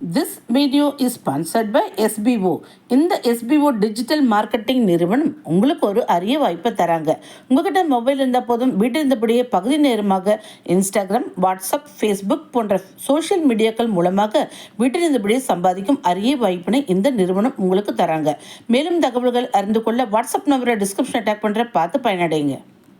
This video is sponsored by SPO இந்த SPO digital marketing நிறுவனம் உங்களுக்கு ஒரு அரிய வாய்ப்பை தராங்க. உங்ககிட்ட மொபைல் இருந்த போதும் வீட்டில் இருந்தபடியே பகுதி நேரமாக இன்ஸ்டாகிராம் வாட்ஸ்அப் ஃபேஸ்புக் போன்ற சோஷியல் மீடியாக்கள் மூலமாக வீட்டில் இருந்தபடியே சம்பாதிக்கும் அரிய வாய்ப்பினை இந்த நிறுவனம் உங்களுக்கு தராங்க. மேலும் தகவல்கள் அறிந்து கொள்ள வாட்ஸ்அப் நம்பரை டிஸ்கிரிப்ஷன் அட்டாக் பண்ணுற பார்த்து பயனடைங்க.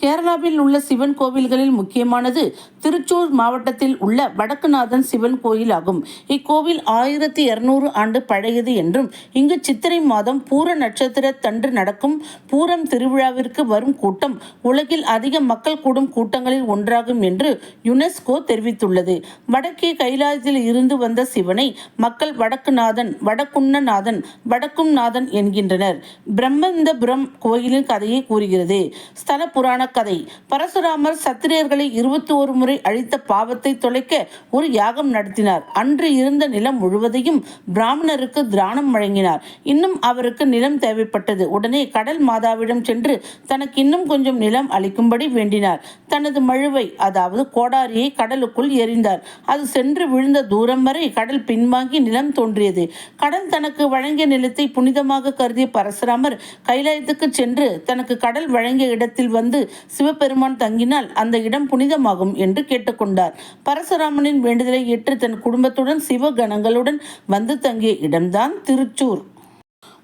கேரளாவில் உள்ள சிவன் கோவில்களில் முக்கியமானது திருச்சூர் மாவட்டத்தில் உள்ள வடக்குநாதன் சிவன் கோயில் ஆகும் இக்கோவில் ஆயிரத்தி இருநூறு ஆண்டு பழையது என்றும் இங்கு சித்திரை மாதம் பூர நட்சத்திர தன்று நடக்கும் பூரம் திருவிழாவிற்கு வரும் கூட்டம் உலகில் அதிக மக்கள் கூடும் கூட்டங்களில் ஒன்றாகும் என்று யுனெஸ்கோ தெரிவித்துள்ளது. வடக்கே கைலாயத்தில் இருந்து வந்த சிவனை மக்கள் வடக்குநாதன் வடக்குன்னநாதன் வடக்கும் நாதன் என்கின்றனர் பிரம்மந்தபுரம் கோயிலின் கதையை கூறுகிறது. ஸ்தல புராண கதை. பரசுராமர் சத்திரியர்களை இருபத்தி ஒரு முறை அழித்த பாவத்தை தொலைக்க ஒரு யாகம் நடத்தினார். அன்று இருந்த நிலம் முழுவதையும் பிராமணருக்கு திராணம் வழங்கினார். இன்னும் அவருக்கு நிலம் தேவைப்பட்டது. உடனே கடல் மாதாவிடம் சென்று தனக்கு இன்னும் கொஞ்சம் நிலம் அளிக்கும்படி வேண்டினார். தனது மழுவை அதாவது கோடாரியை கடலுக்குள் எறிந்தார். அது சென்று விழுந்த தூரம் வரை கடல் பின்வாங்கி நிலம் தோன்றியது. கடல் தனக்கு வழங்கிய நிலத்தை புனிதமாக கருதிய பரசுராமர் கைலாயத்துக்கு சென்று தனக்கு கடல் வழங்கிய இடத்தில் வந்து வந்து சிவபெருமான் தங்கினால் அந்த இடம் புனிதமாகும் என்று கேட்டுக்கொண்டார். பரசுராமனின் வேண்டுதலை ஏற்று தன் குடும்பத்துடன் சிவகணங்களுடன் வந்து தங்கிய இடம்தான் திருச்சூர்.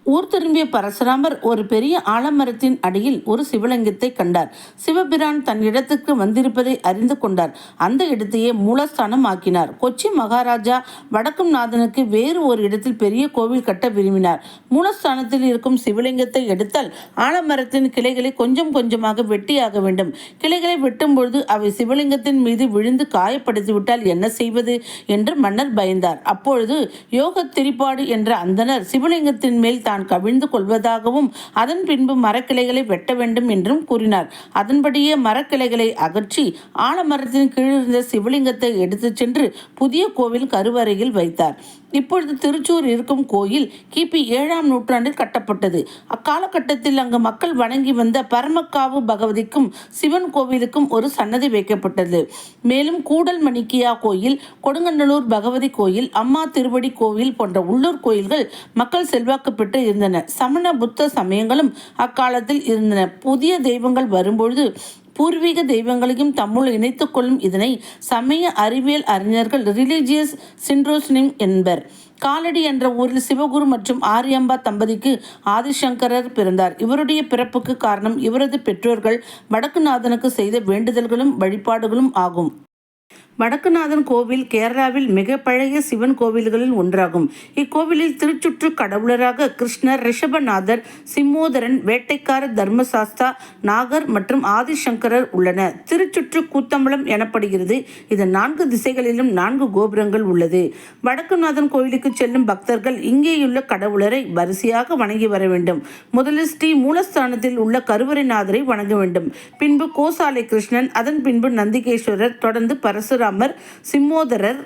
ஊர் திரும்பிய பரசுராமர் ஒரு பெரிய ஆலமரத்தின் அடியில் ஒரு சிவலிங்கத்தை கண்டார். சிவபிரான் தன் இடத்துக்கு வந்திருப்பதை அறிந்து கொண்டார். அந்த இடத்தையே மூலஸ்தானம் ஆக்கினார். கொச்சி மகாராஜா வடக்கும் நாதனுக்கு வேறு ஒரு இடத்தில் பெரிய கோவில் கட்ட விரும்பினார். மூலஸ்தானத்தில் இருக்கும் சிவலிங்கத்தை எடுத்தால் ஆலமரத்தின் கிளைகளை கொஞ்சம் கொஞ்சமாக வெட்டியாக வேண்டும். கிளைகளை வெட்டும் பொழுது அவை சிவலிங்கத்தின் மீது விழுந்து காயப்படுத்திவிட்டால் என்ன செய்வது என்று மன்னர் பயந்தார். அப்பொழுது யோக திரிபாடு என்ற அந்தனர் சிவலிங்கத்தின் மேல் தான் கவிழ்ந்து கொள்வதாகவும் அதன் பின்பு மரக்கிளைகளை வெட்ட வேண்டும் என்றும் கூறினார். அதன்படியே மரக்கிளைகளை அகற்றி ஆலமரத்தின் கீழிருந்த சிவலிங்கத்தை எடுத்துச் சென்று புதிய கோவில் கருவறையில் வைத்தார். இப்பொழுது திருச்சூர் இருக்கும் கோயில் கிபி ஏழாம் நூற்றாண்டில் கட்டப்பட்டது. அக்காலகட்டத்தில் அங்கு மக்கள் வணங்கி வந்த பரமக்காவு பகவதிக்கும் சிவன் கோவிலுக்கும் ஒரு சன்னதி வைக்கப்பட்டது. மேலும் கூடல் மணிக்கியா கோயில் கொடுங்கண்ணலூர் பகவதி கோயில் அம்மா திருவடி கோவில் போன்ற உள்ளூர் கோயில்கள் மக்கள் செல்வாக்கு பெற்று இருந்தன. சமண புத்த சமயங்களும் அக்காலத்தில் இருந்தன. புதிய தெய்வங்கள் வரும்பொழுது பூர்வீக தெய்வங்களையும் தம்முள் இணைத்து கொள்ளும் இதனை சமய அறிவியல் அறிஞர்கள் ரிலீஜியஸ் சிண்ட்ரோஸ்னிம் என்பர். காலடி என்ற ஊரில் சிவகுரு மற்றும் ஆரியம்பா தம்பதிக்கு ஆதிசங்கரர் பிறந்தார். இவருடைய பிறப்புக்கு காரணம் இவரது பெற்றோர்கள் வடக்குநாதனுக்கு செய்த வேண்டுதல்களும் வழிபாடுகளும் ஆகும். வடக்குநாதன் கோவில் கேரளாவில் மிக பழைய சிவன் கோவில்களில் ஒன்றாகும். இக்கோவிலில் திருச்சுற்று கடவுளராக கிருஷ்ணர் ரிஷபநாதர் சிம்மோதரன் வேட்டைக்கார தர்மசாஸ்தா நாகர் மற்றும் ஆதிசங்கரர் உள்ளன திருச்சுற்று கூத்தம்பலம் எனப்படுகிறது. இதன் நான்கு திசைகளிலும் நான்கு கோபுரங்கள் உள்ளது. வடக்குநாதன் கோவிலுக்கு செல்லும் பக்தர்கள் இங்கேயுள்ள கடவுளரை வரிசையாக வணங்கி வர வேண்டும். முதலில் ஸ்ரீ மூலஸ்தானத்தில் உள்ள கருவறைநாதரை வணங்க வேண்டும். பின்பு கோசாலை கிருஷ்ணன் அதன் பின்பு நந்திகேஸ்வரர் தொடர்ந்து பர பரசுராமர் சிம்மோதரர்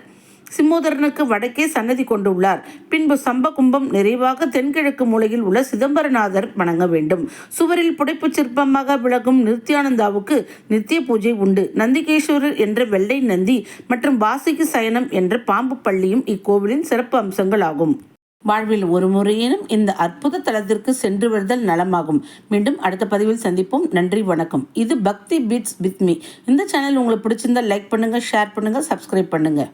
சிம்மோதரனுக்கு வடக்கே சன்னதி கொண்டுள்ளார். பின்பு சம்பகும்பம் நிறைவாக தென்கிழக்கு மூலையில் உள்ள சிதம்பரநாதர் வணங்க வேண்டும். சுவரில் புடைப்புச் சிற்பமாக விளக்கும் நித்யானந்தாவுக்கு நித்திய பூஜை உண்டு. நந்திகேஸ்வரர் என்ற வெள்ளை நந்தி மற்றும் வாசிக்கு சயனம் என்ற பாம்பு பள்ளியும் இக்கோவிலின் சிறப்பு அம்சங்கள் ஆகும் வாழ்வில் ஒரு முறையேனும் இந்த அற்புத தளத்திற்கு சென்று வருதல் நலமாகும். மீண்டும் அடுத்த பதிவில் சந்திப்போம். நன்றி வணக்கம். இது பக்தி பீட்ஸ் வித் மீ. இந்த சேனல் உங்களுக்கு பிடிச்சிருந்தா லைக் பண்ணுங்கள் ஷேர் பண்ணுங்கள் சப்ஸ்கிரைப் பண்ணுங்கள்